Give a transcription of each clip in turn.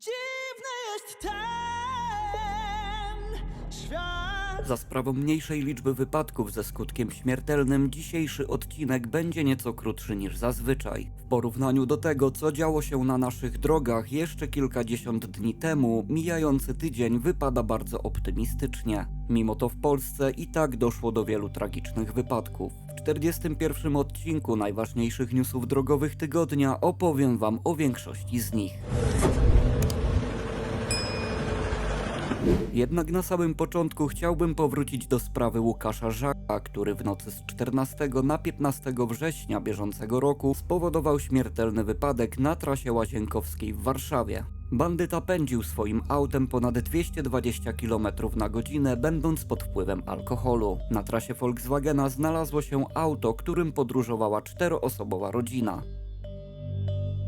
Dziwny jest ten świat. Za sprawą mniejszej liczby wypadków ze skutkiem śmiertelnym, dzisiejszy odcinek będzie nieco krótszy niż zazwyczaj. W porównaniu do tego, co działo się na naszych drogach jeszcze kilkadziesiąt dni temu, mijający tydzień wypada bardzo optymistycznie. Mimo to w Polsce i tak doszło do wielu tragicznych wypadków. W 41 odcinku najważniejszych newsów drogowych tygodnia opowiem Wam o większości z nich. Jednak na samym początku chciałbym powrócić do sprawy Łukasza Żaka, który w nocy z 14 na 15 września bieżącego roku spowodował śmiertelny wypadek na trasie Łazienkowskiej w Warszawie. Bandyta pędził swoim autem ponad 220 km na godzinę, będąc pod wpływem alkoholu. Na trasie Volkswagena znalazło się auto, którym podróżowała czteroosobowa rodzina.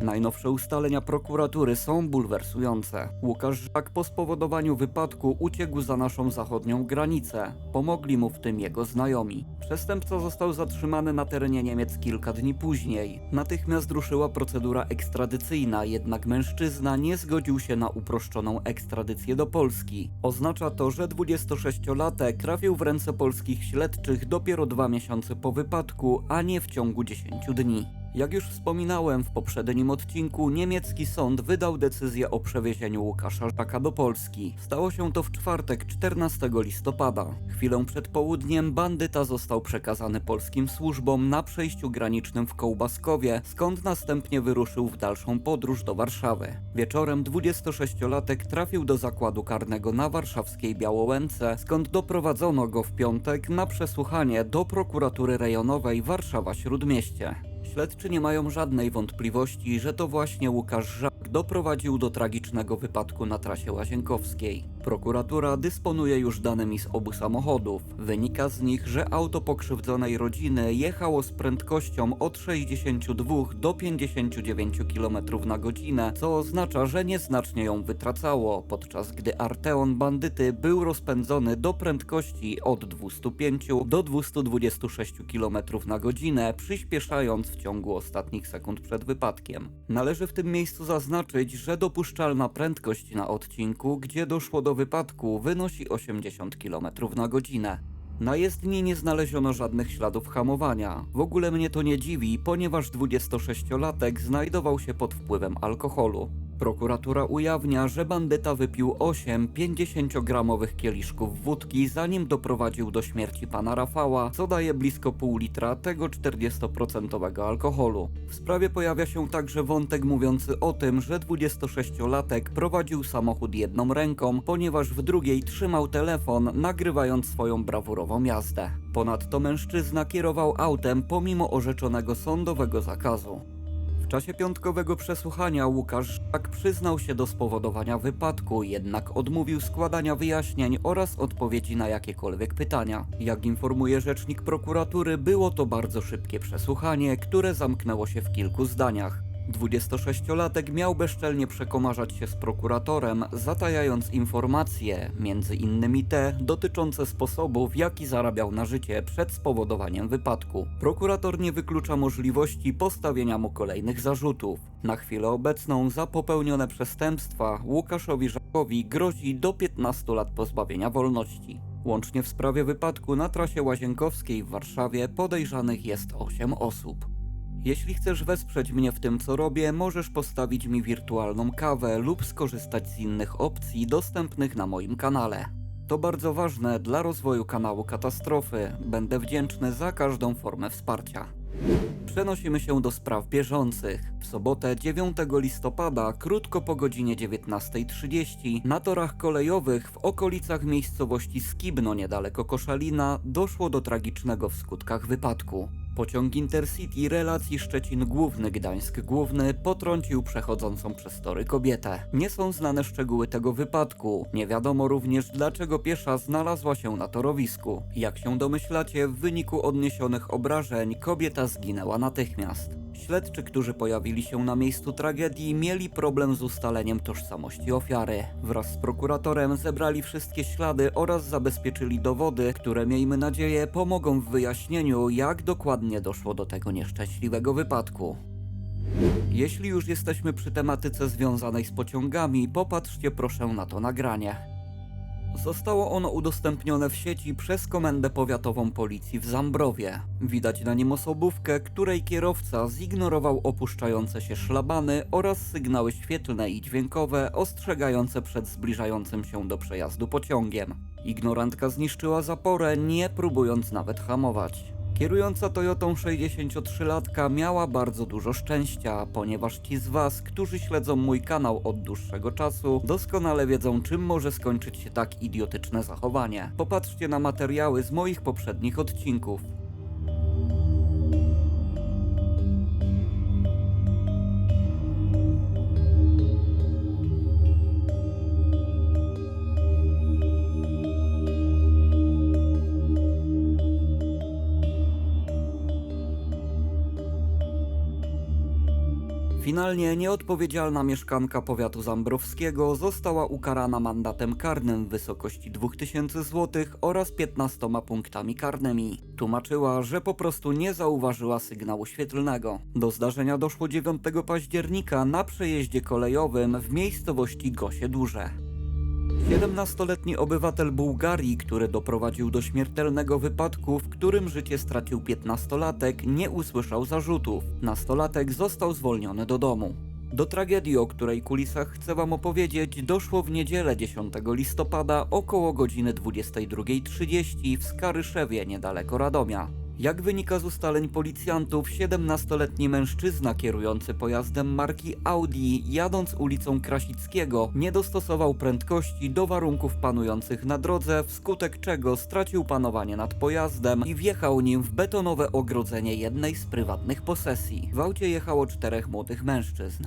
Najnowsze ustalenia prokuratury są bulwersujące. Łukasz Żak po spowodowaniu wypadku uciekł za naszą zachodnią granicę. Pomogli mu w tym jego znajomi. Przestępca został zatrzymany na terenie Niemiec kilka dni później. Natychmiast ruszyła procedura ekstradycyjna, jednak mężczyzna nie zgodził się na uproszczoną ekstradycję do Polski. Oznacza to, że 26-latek trafił w ręce polskich śledczych dopiero dwa miesiące po wypadku, a nie w ciągu 10 dni. Jak już wspominałem w poprzednim odcinku, niemiecki sąd wydał decyzję o przewiezieniu Łukasza Żaka do Polski. Stało się to w czwartek 14 listopada. Chwilę przed południem bandyta został przekazany polskim służbom na przejściu granicznym w Kołbaskowie, skąd następnie wyruszył w dalszą podróż do Warszawy. Wieczorem 26-latek trafił do zakładu karnego na warszawskiej Białołęce, skąd doprowadzono go w piątek na przesłuchanie do prokuratury rejonowej Warszawa-Śródmieście. Śledczy nie mają żadnej wątpliwości, że to właśnie Łukasz Żak doprowadził do tragicznego wypadku na trasie Łazienkowskiej. Prokuratura dysponuje już danymi z obu samochodów. Wynika z nich, że auto pokrzywdzonej rodziny jechało z prędkością od 62 do 59 km na godzinę, co oznacza, że nieznacznie ją wytracało, podczas gdy Arteon bandyty był rozpędzony do prędkości od 205 do 226 km na godzinę, przyspieszając w ciągu ostatnich sekund przed wypadkiem. Należy w tym miejscu zaznaczyć, że dopuszczalna prędkość na odcinku, gdzie doszło do wypadku, wynosi 80 km na godzinę. Na jezdni nie znaleziono żadnych śladów hamowania. W ogóle mnie to nie dziwi, ponieważ 26-latek znajdował się pod wpływem alkoholu. Prokuratura ujawnia, że bandyta wypił 8 50-gramowych kieliszków wódki, zanim doprowadził do śmierci pana Rafała, co daje blisko pół litra tego 40% alkoholu. W sprawie pojawia się także wątek mówiący o tym, że 26-latek prowadził samochód jedną ręką, ponieważ w drugiej trzymał telefon, nagrywając swoją brawurową jazdę. Ponadto mężczyzna kierował autem pomimo orzeczonego sądowego zakazu. Czasie piątkowego przesłuchania Łukasz Żak przyznał się do spowodowania wypadku, jednak odmówił składania wyjaśnień oraz odpowiedzi na jakiekolwiek pytania. Jak informuje rzecznik prokuratury, było to bardzo szybkie przesłuchanie, które zamknęło się w kilku zdaniach. 26-latek miał bezczelnie przekomarzać się z prokuratorem, zatajając informacje, między innymi te dotyczące sposobu, w jaki zarabiał na życie przed spowodowaniem wypadku. Prokurator nie wyklucza możliwości postawienia mu kolejnych zarzutów. Na chwilę obecną za popełnione przestępstwa Łukaszowi Żakowi grozi do 15 lat pozbawienia wolności. Łącznie w sprawie wypadku na trasie Łazienkowskiej w Warszawie podejrzanych jest 8 osób. Jeśli chcesz wesprzeć mnie w tym, co robię, możesz postawić mi wirtualną kawę lub skorzystać z innych opcji dostępnych na moim kanale. To bardzo ważne dla rozwoju kanału Katastrofy. Będę wdzięczny za każdą formę wsparcia. Przenosimy się do spraw bieżących. W sobotę 9 listopada, krótko po godzinie 19.30, na torach kolejowych w okolicach miejscowości Skibno niedaleko Koszalina doszło do tragicznego w skutkach wypadku. Pociąg Intercity relacji Szczecin Główny Gdańsk Główny potrącił przechodzącą przez tory kobietę. Nie są znane szczegóły tego wypadku. Nie wiadomo również dlaczego piesza znalazła się na torowisku. Jak się domyślacie, w wyniku odniesionych obrażeń kobieta zginęła natychmiast. Śledczy, którzy pojawili się na miejscu tragedii, mieli problem z ustaleniem tożsamości ofiary. Wraz z prokuratorem zebrali wszystkie ślady oraz zabezpieczyli dowody, które miejmy nadzieję pomogą w wyjaśnieniu, jak dokładnie doszło do tego nieszczęśliwego wypadku. Jeśli już jesteśmy przy tematyce związanej z pociągami, popatrzcie proszę na to nagranie. Zostało ono udostępnione w sieci przez Komendę Powiatową Policji w Zambrowie. Widać na nim osobówkę, której kierowca zignorował opuszczające się szlabany oraz sygnały świetlne i dźwiękowe ostrzegające przed zbliżającym się do przejazdu pociągiem. Ignorantka zniszczyła zaporę, nie próbując nawet hamować. Kierująca Toyotą 63-latka miała bardzo dużo szczęścia, ponieważ ci z Was, którzy śledzą mój kanał od dłuższego czasu, doskonale wiedzą, czym może skończyć się tak idiotyczne zachowanie. Popatrzcie na materiały z moich poprzednich odcinków. Finalnie nieodpowiedzialna mieszkanka powiatu zambrowskiego została ukarana mandatem karnym w wysokości 2000 zł oraz 15 punktami karnymi. Tłumaczyła, że po prostu nie zauważyła sygnału świetlnego. Do zdarzenia doszło 9 października na przejeździe kolejowym w miejscowości Gosie Duże. 17-letni obywatel Bułgarii, który doprowadził do śmiertelnego wypadku, w którym życie stracił 15-latek, nie usłyszał zarzutów. Nastolatek został zwolniony do domu. Do tragedii, o której kulisach chcę wam opowiedzieć, doszło w niedzielę 10 listopada około godziny 22.30 w Skaryszewie niedaleko Radomia. Jak wynika z ustaleń policjantów, 17-letni mężczyzna kierujący pojazdem marki Audi, jadąc ulicą Krasickiego, nie dostosował prędkości do warunków panujących na drodze, wskutek czego stracił panowanie nad pojazdem i wjechał nim w betonowe ogrodzenie jednej z prywatnych posesji. W aucie jechało czterech młodych mężczyzn.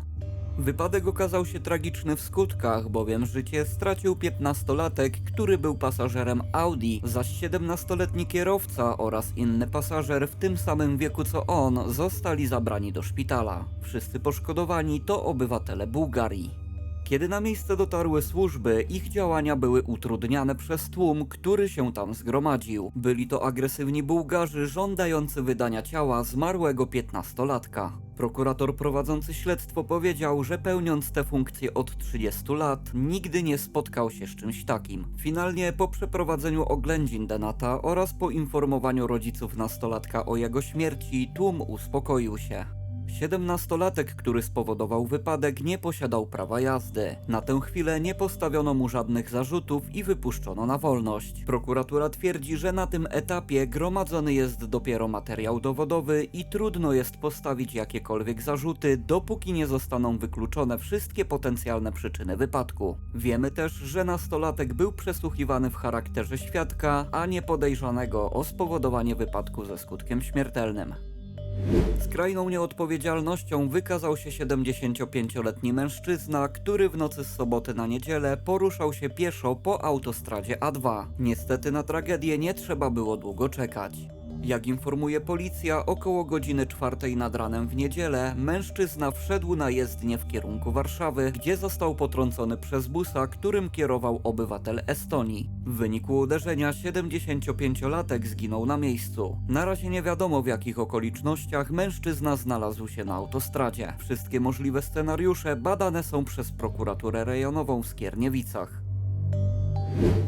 Wypadek okazał się tragiczny w skutkach, bowiem życie stracił 15-latek, który był pasażerem Audi, zaś 17-letni kierowca oraz inny pasażer w tym samym wieku co on zostali zabrani do szpitala. Wszyscy poszkodowani to obywatele Bułgarii. Kiedy na miejsce dotarły służby, ich działania były utrudniane przez tłum, który się tam zgromadził. Byli to agresywni Bułgarzy żądający wydania ciała zmarłego 15-latka. Prokurator prowadzący śledztwo powiedział, że pełniąc tę funkcję od 30 lat, nigdy nie spotkał się z czymś takim. Finalnie po przeprowadzeniu oględzin Denata oraz po informowaniu rodziców nastolatka o jego śmierci, tłum uspokoił się. 17-latek, który spowodował wypadek, nie posiadał prawa jazdy. Na tę chwilę nie postawiono mu żadnych zarzutów i wypuszczono na wolność. Prokuratura twierdzi, że na tym etapie gromadzony jest dopiero materiał dowodowy i trudno jest postawić jakiekolwiek zarzuty, dopóki nie zostaną wykluczone wszystkie potencjalne przyczyny wypadku. Wiemy też, że nastolatek był przesłuchiwany w charakterze świadka, a nie podejrzanego o spowodowanie wypadku ze skutkiem śmiertelnym. Skrajną nieodpowiedzialnością wykazał się 75-letni mężczyzna, który w nocy z soboty na niedzielę poruszał się pieszo po autostradzie A2. Niestety na tragedię nie trzeba było długo czekać. Jak informuje policja, około godziny czwartej nad ranem w niedzielę mężczyzna wszedł na jezdnię w kierunku Warszawy, gdzie został potrącony przez busa, którym kierował obywatel Estonii. W wyniku uderzenia 75-latek zginął na miejscu. Na razie nie wiadomo w jakich okolicznościach mężczyzna znalazł się na autostradzie. Wszystkie możliwe scenariusze badane są przez prokuraturę rejonową w Skierniewicach.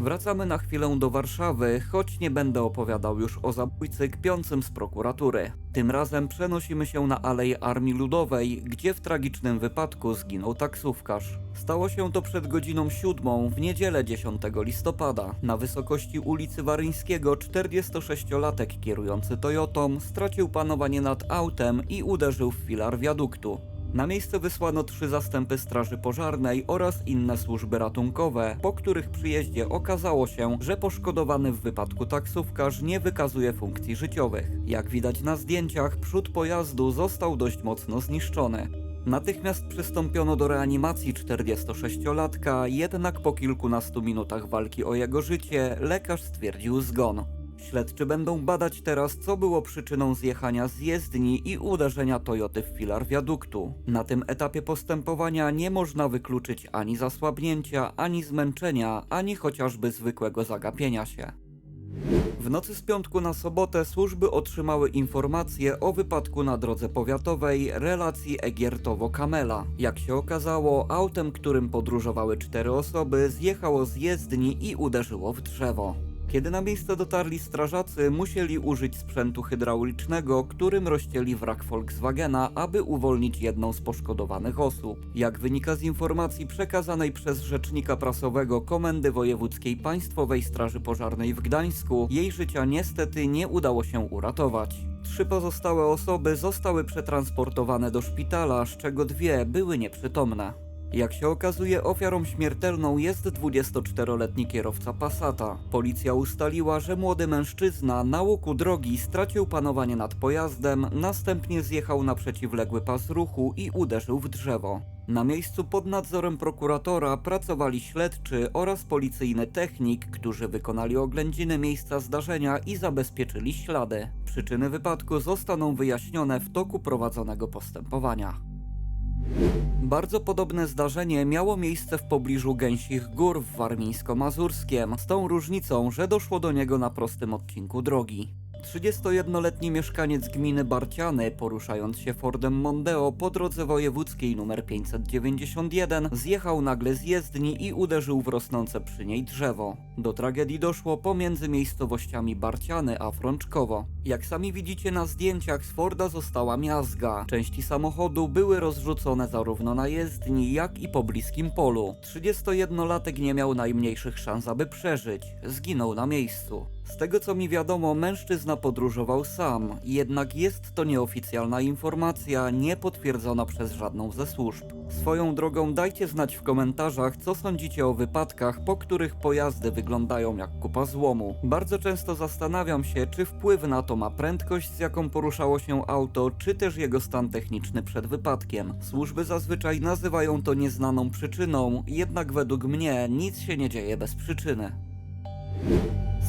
Wracamy na chwilę do Warszawy, choć nie będę opowiadał już o zabójcy kpiącym z prokuratury. Tym razem przenosimy się na Aleję Armii Ludowej, gdzie w tragicznym wypadku zginął taksówkarz. Stało się to przed godziną siódmą w niedzielę 10 listopada. Na wysokości ulicy Waryńskiego 46-latek kierujący Toyotą stracił panowanie nad autem i uderzył w filar wiaduktu. Na miejsce wysłano trzy zastępy straży pożarnej oraz inne służby ratunkowe, po których przyjeździe okazało się, że poszkodowany w wypadku taksówkarz nie wykazuje funkcji życiowych. Jak widać na zdjęciach, przód pojazdu został dość mocno zniszczony. Natychmiast przystąpiono do reanimacji 46-latka, jednak po kilkunastu minutach walki o jego życie lekarz stwierdził zgon. Śledczy będą badać teraz, co było przyczyną zjechania z jezdni i uderzenia Toyoty w filar wiaduktu. Na tym etapie postępowania nie można wykluczyć ani zasłabnięcia, ani zmęczenia, ani chociażby zwykłego zagapienia się. W nocy z piątku na sobotę służby otrzymały informacje o wypadku na drodze powiatowej relacji Egiertowo-Kamela. Jak się okazało, autem, którym podróżowały cztery osoby, zjechało z jezdni i uderzyło w drzewo. Kiedy na miejsce dotarli strażacy, musieli użyć sprzętu hydraulicznego, którym rozcięli wrak Volkswagena, aby uwolnić jedną z poszkodowanych osób. Jak wynika z informacji przekazanej przez rzecznika prasowego Komendy Wojewódzkiej Państwowej Straży Pożarnej w Gdańsku, jej życia niestety nie udało się uratować. Trzy pozostałe osoby zostały przetransportowane do szpitala, z czego dwie były nieprzytomne. Jak się okazuje, ofiarą śmiertelną jest 24-letni kierowca Passata. Policja ustaliła, że młody mężczyzna na łuku drogi stracił panowanie nad pojazdem, następnie zjechał na przeciwległy pas ruchu i uderzył w drzewo. Na miejscu pod nadzorem prokuratora pracowali śledczy oraz policyjny technik, którzy wykonali oględziny miejsca zdarzenia i zabezpieczyli ślady. Przyczyny wypadku zostaną wyjaśnione w toku prowadzonego postępowania. Bardzo podobne zdarzenie miało miejsce w pobliżu Gęsich Gór w Warmińsko-Mazurskiem, z tą różnicą, że doszło do niego na prostym odcinku drogi. 31-letni mieszkaniec gminy Barciany, poruszając się Fordem Mondeo po drodze wojewódzkiej nr 591, zjechał nagle z jezdni i uderzył w rosnące przy niej drzewo. Do tragedii doszło pomiędzy miejscowościami Barciany a Frączkowo. Jak sami widzicie na zdjęciach z Forda została miazga. Części samochodu były rozrzucone zarówno na jezdni, jak i po bliskim polu. 31-latek nie miał najmniejszych szans, aby przeżyć. Zginął na miejscu. Z tego co mi wiadomo, mężczyzna podróżował sam, jednak jest to nieoficjalna informacja, nie potwierdzona przez żadną ze służb. Swoją drogą dajcie znać w komentarzach, co sądzicie o wypadkach, po których pojazdy wyglądają jak kupa złomu. Bardzo często zastanawiam się, czy wpływ na to ma prędkość, z jaką poruszało się auto, czy też jego stan techniczny przed wypadkiem. Służby zazwyczaj nazywają to nieznaną przyczyną, jednak według mnie nic się nie dzieje bez przyczyny.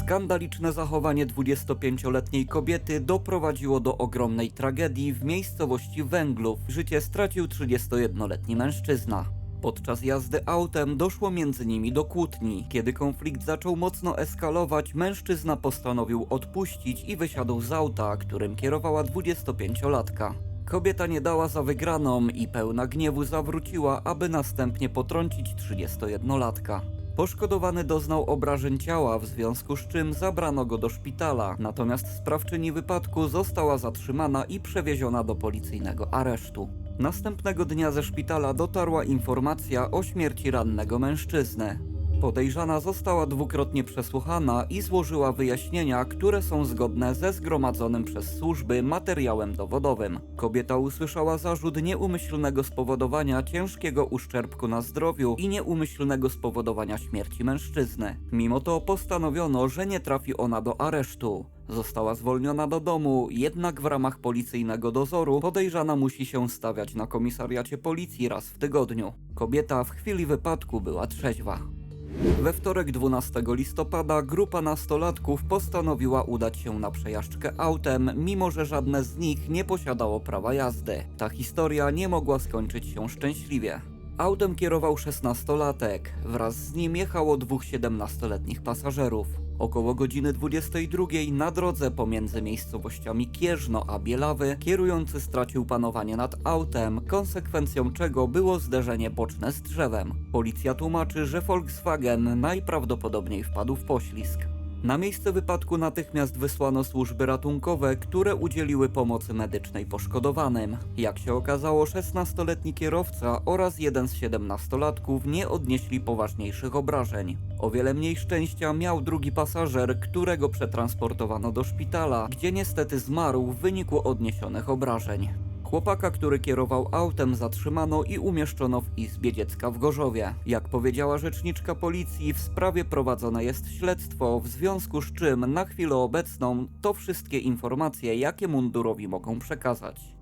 Skandaliczne zachowanie 25-letniej kobiety doprowadziło do ogromnej tragedii w miejscowości Węglów. Życie stracił 31-letni mężczyzna. Podczas jazdy autem doszło między nimi do kłótni. Kiedy konflikt zaczął mocno eskalować, mężczyzna postanowił odpuścić i wysiadł z auta, którym kierowała 25-latka. Kobieta nie dała za wygraną i pełna gniewu zawróciła, aby następnie potrącić 31-latka. Poszkodowany doznał obrażeń ciała, w związku z czym zabrano go do szpitala, natomiast sprawczyni wypadku została zatrzymana i przewieziona do policyjnego aresztu. Następnego dnia ze szpitala dotarła informacja o śmierci rannego mężczyzny. Podejrzana została dwukrotnie przesłuchana i złożyła wyjaśnienia, które są zgodne ze zgromadzonym przez służby materiałem dowodowym. Kobieta usłyszała zarzut nieumyślnego spowodowania ciężkiego uszczerbku na zdrowiu i nieumyślnego spowodowania śmierci mężczyzny. Mimo to postanowiono, że nie trafi ona do aresztu. Została zwolniona do domu, jednak w ramach policyjnego dozoru podejrzana musi się stawiać na komisariacie policji raz w tygodniu. Kobieta w chwili wypadku była trzeźwa. We wtorek 12 listopada grupa nastolatków postanowiła udać się na przejażdżkę autem, mimo że żadne z nich nie posiadało prawa jazdy. Ta historia nie mogła skończyć się szczęśliwie. Autem kierował 16-latek, wraz z nim jechało dwóch 17-letnich pasażerów. Około godziny 22 na drodze pomiędzy miejscowościami Kierzno a Bielawy kierujący stracił panowanie nad autem, konsekwencją czego było zderzenie boczne z drzewem. Policja tłumaczy, że Volkswagen najprawdopodobniej wpadł w poślizg. Na miejsce wypadku natychmiast wysłano służby ratunkowe, które udzieliły pomocy medycznej poszkodowanym. Jak się okazało, 16-letni kierowca oraz jeden z 17-latków nie odnieśli poważniejszych obrażeń. O wiele mniej szczęścia miał drugi pasażer, którego przetransportowano do szpitala, gdzie niestety zmarł w wyniku odniesionych obrażeń. Chłopaka, który kierował autem, zatrzymano i umieszczono w izbie dziecka w Gorzowie. Jak powiedziała rzeczniczka policji, w sprawie prowadzone jest śledztwo, w związku z czym na chwilę obecną to wszystkie informacje, jakie mundurowi mogą przekazać.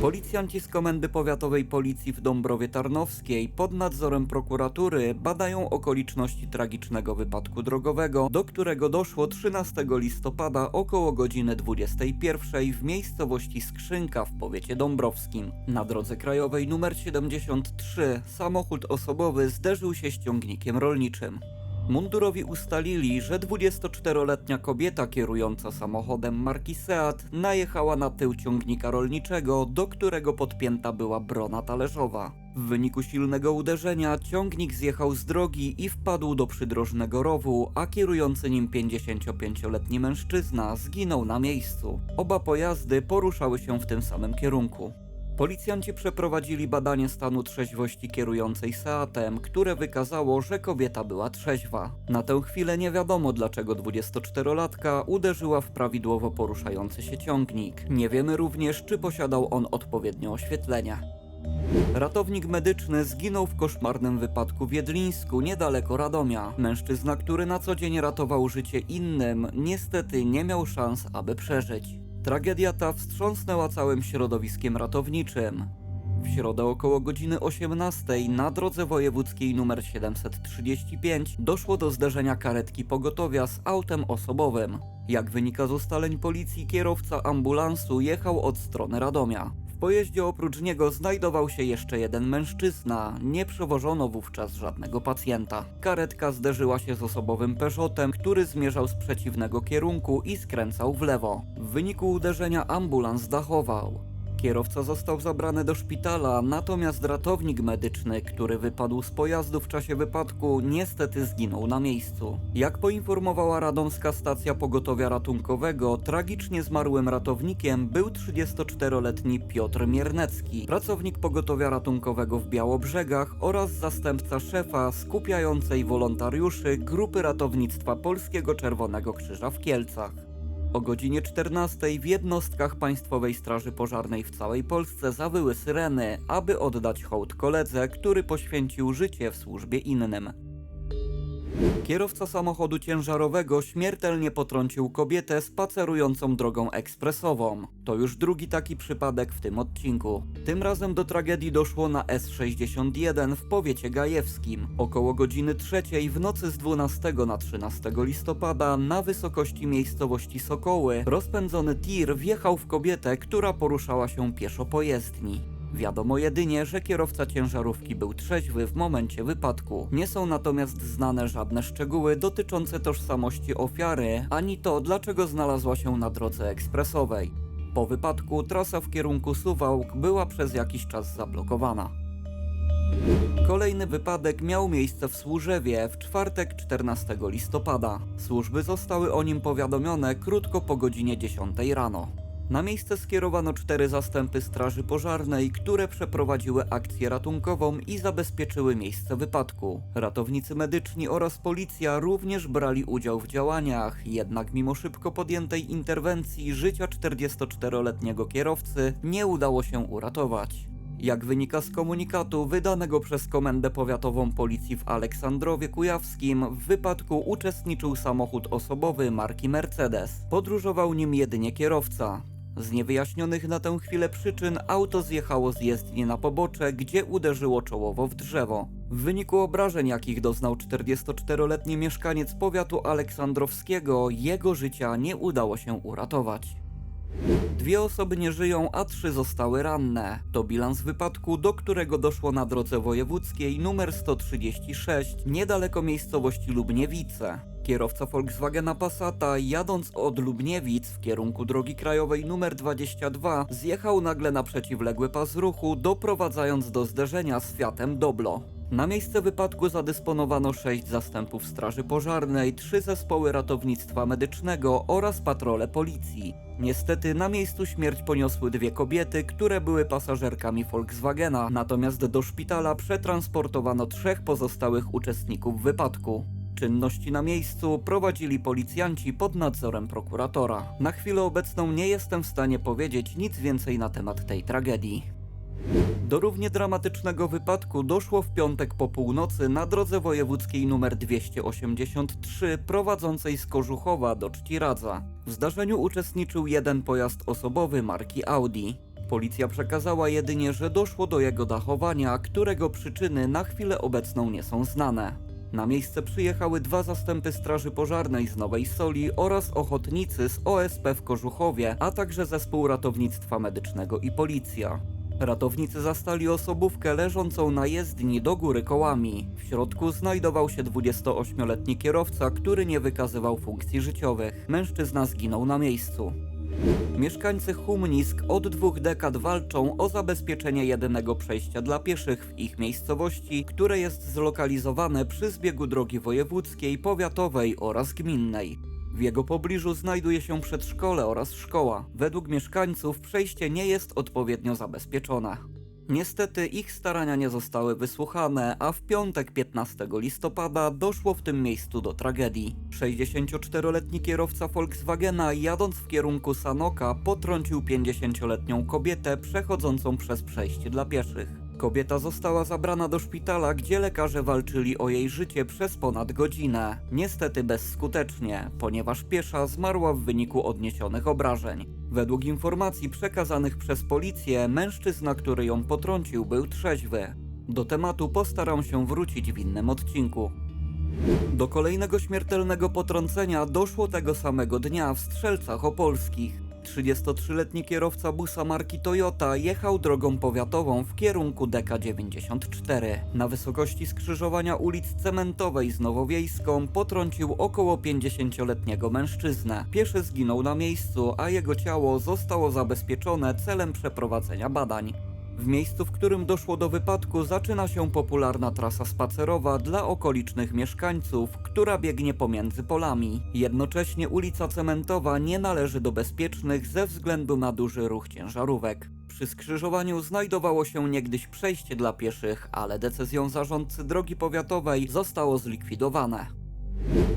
Policjanci z Komendy Powiatowej Policji w Dąbrowie Tarnowskiej pod nadzorem prokuratury badają okoliczności tragicznego wypadku drogowego, do którego doszło 13 listopada około godziny 21 w miejscowości Skrzynka w powiecie dąbrowskim. Na drodze krajowej nr 73 samochód osobowy zderzył się z ciągnikiem rolniczym. Mundurowi ustalili, że 24-letnia kobieta kierująca samochodem marki Seat najechała na tył ciągnika rolniczego, do którego podpięta była brona talerzowa. W wyniku silnego uderzenia ciągnik zjechał z drogi i wpadł do przydrożnego rowu, a kierujący nim 55-letni mężczyzna zginął na miejscu. Oba pojazdy poruszały się w tym samym kierunku. Policjanci przeprowadzili badanie stanu trzeźwości kierującej Seatem, które wykazało, że kobieta była trzeźwa. Na tę chwilę nie wiadomo dlaczego 24-latka uderzyła w prawidłowo poruszający się ciągnik. Nie wiemy również, czy posiadał on odpowiednie oświetlenie. Ratownik medyczny zginął w koszmarnym wypadku w Jedlińsku, niedaleko Radomia. Mężczyzna, który na co dzień ratował życie innym, niestety nie miał szans, aby przeżyć. Tragedia ta wstrząsnęła całym środowiskiem ratowniczym. W środę około godziny 18 na drodze wojewódzkiej nr 735 doszło do zderzenia karetki pogotowia z autem osobowym. Jak wynika z ustaleń policji, kierowca ambulansu jechał od strony Radomia. W pojeździe oprócz niego znajdował się jeszcze jeden mężczyzna. Nie przewożono wówczas żadnego pacjenta. Karetka zderzyła się z osobowym Peugeotem, który zmierzał z przeciwnego kierunku i skręcał w lewo. W wyniku uderzenia ambulans dachował. Kierowca został zabrany do szpitala, natomiast ratownik medyczny, który wypadł z pojazdu w czasie wypadku, niestety zginął na miejscu. Jak poinformowała radomska stacja pogotowia ratunkowego, tragicznie zmarłym ratownikiem był 34-letni Piotr Miernecki, pracownik pogotowia ratunkowego w Białobrzegach oraz zastępca szefa skupiającej wolontariuszy grupy ratownictwa Polskiego Czerwonego Krzyża w Kielcach. O godzinie 14 w jednostkach Państwowej Straży Pożarnej w całej Polsce zawyły syreny, aby oddać hołd koledze, który poświęcił życie w służbie innym. Kierowca samochodu ciężarowego śmiertelnie potrącił kobietę spacerującą drogą ekspresową. To już drugi taki przypadek w tym odcinku. Tym razem do tragedii doszło na S61 w powiecie gajewskim. Około godziny trzeciej w nocy z 12 na 13 listopada na wysokości miejscowości Sokoły rozpędzony tir wjechał w kobietę, która poruszała się pieszo po jezdni. Wiadomo jedynie, że kierowca ciężarówki był trzeźwy w momencie wypadku. Nie są natomiast znane żadne szczegóły dotyczące tożsamości ofiary, ani to, dlaczego znalazła się na drodze ekspresowej. Po wypadku trasa w kierunku Suwałk była przez jakiś czas zablokowana. Kolejny wypadek miał miejsce w Służewie w czwartek 14 listopada. Służby zostały o nim powiadomione krótko po godzinie 10 rano. Na miejsce skierowano cztery zastępy straży pożarnej, które przeprowadziły akcję ratunkową i zabezpieczyły miejsce wypadku. Ratownicy medyczni oraz policja również brali udział w działaniach, jednak mimo szybko podjętej interwencji życia 44-letniego kierowcy nie udało się uratować. Jak wynika z komunikatu wydanego przez Komendę Powiatową Policji w Aleksandrowie Kujawskim, w wypadku uczestniczył samochód osobowy marki Mercedes. Podróżował nim jedynie kierowca. Z niewyjaśnionych na tę chwilę przyczyn auto zjechało z jezdni na pobocze, gdzie uderzyło czołowo w drzewo. W wyniku obrażeń, jakich doznał 44-letni mieszkaniec powiatu aleksandrowskiego, jego życia nie udało się uratować. Dwie osoby nie żyją, a trzy zostały ranne. To bilans wypadku, do którego doszło na drodze wojewódzkiej nr 136, niedaleko miejscowości Lubniewice. Kierowca Volkswagena Passata, jadąc od Lubniewic w kierunku drogi krajowej nr 22, zjechał nagle na przeciwległy pas ruchu, doprowadzając do zderzenia z Fiatem Doblo. Na miejsce wypadku zadysponowano sześć zastępów straży pożarnej, trzy zespoły ratownictwa medycznego oraz patrole policji. Niestety na miejscu śmierć poniosły dwie kobiety, które były pasażerkami Volkswagena, natomiast do szpitala przetransportowano trzech pozostałych uczestników wypadku. Czynności na miejscu prowadzili policjanci pod nadzorem prokuratora. Na chwilę obecną nie jestem w stanie powiedzieć nic więcej na temat tej tragedii. Do równie dramatycznego wypadku doszło w piątek po północy na drodze wojewódzkiej nr 283 prowadzącej z Kożuchowa do Czciradza. W zdarzeniu uczestniczył jeden pojazd osobowy marki Audi. Policja przekazała jedynie, że doszło do jego dachowania, którego przyczyny na chwilę obecną nie są znane. Na miejsce przyjechały dwa zastępy Straży Pożarnej z Nowej Soli oraz ochotnicy z OSP w Kożuchowie, a także zespół ratownictwa medycznego i policja. Ratownicy zastali osobówkę leżącą na jezdni do góry kołami. W środku znajdował się 28-letni kierowca, który nie wykazywał funkcji życiowych. Mężczyzna zginął na miejscu. Mieszkańcy Humnisk od dwóch dekad walczą o zabezpieczenie jedynego przejścia dla pieszych w ich miejscowości, które jest zlokalizowane przy zbiegu drogi wojewódzkiej, powiatowej oraz gminnej. W jego pobliżu znajduje się przedszkole oraz szkoła. Według mieszkańców przejście nie jest odpowiednio zabezpieczone. Niestety ich starania nie zostały wysłuchane, a w piątek 15 listopada doszło w tym miejscu do tragedii. 64-letni kierowca Volkswagena jadąc w kierunku Sanoka potrącił 50-letnią kobietę przechodzącą przez przejście dla pieszych. Kobieta została zabrana do szpitala, gdzie lekarze walczyli o jej życie przez ponad godzinę. Niestety bezskutecznie, ponieważ piesza zmarła w wyniku odniesionych obrażeń. Według informacji przekazanych przez policję, mężczyzna, który ją potrącił, był trzeźwy. Do tematu postaram się wrócić w innym odcinku. Do kolejnego śmiertelnego potrącenia doszło tego samego dnia w Strzelcach Opolskich. 33-letni kierowca busa marki Toyota jechał drogą powiatową w kierunku DK94. Na wysokości skrzyżowania ulic Cementowej z Nowowiejską potrącił około 50-letniego mężczyznę. Pieszy zginął na miejscu, a jego ciało zostało zabezpieczone celem przeprowadzenia badań. W miejscu, w którym doszło do wypadku, zaczyna się popularna trasa spacerowa dla okolicznych mieszkańców, która biegnie pomiędzy polami. Jednocześnie ulica Cementowa nie należy do bezpiecznych ze względu na duży ruch ciężarówek. Przy skrzyżowaniu znajdowało się niegdyś przejście dla pieszych, ale decyzją zarządcy drogi powiatowej zostało zlikwidowane.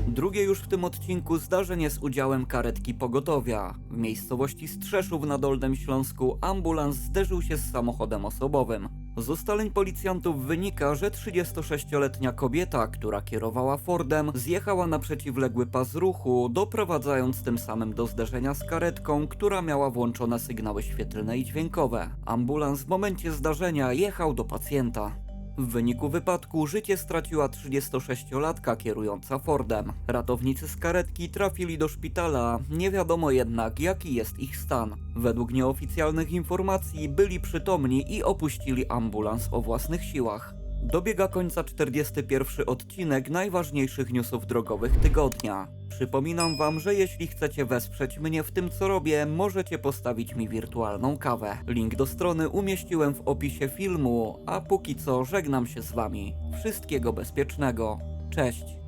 Drugie już w tym odcinku zdarzenie z udziałem karetki pogotowia. W miejscowości Strzeszów na Dolnym Śląsku ambulans zderzył się z samochodem osobowym. Z ustaleń policjantów wynika, że 36-letnia kobieta, która kierowała Fordem, zjechała na przeciwległy pas ruchu, doprowadzając tym samym do zderzenia z karetką, która miała włączone sygnały świetlne i dźwiękowe. Ambulans w momencie zdarzenia jechał do pacjenta. W wyniku wypadku życie straciła 36-latka kierująca Fordem. Ratownicy z karetki trafili do szpitala, nie wiadomo jednak jaki jest ich stan. Według nieoficjalnych informacji byli przytomni i opuścili ambulans o własnych siłach. Dobiega końca 41 odcinek najważniejszych newsów drogowych tygodnia. Przypominam wam, że jeśli chcecie wesprzeć mnie w tym co robię, możecie postawić mi wirtualną kawę. Link do strony umieściłem w opisie filmu, a póki co żegnam się z wami. Wszystkiego bezpiecznego. Cześć.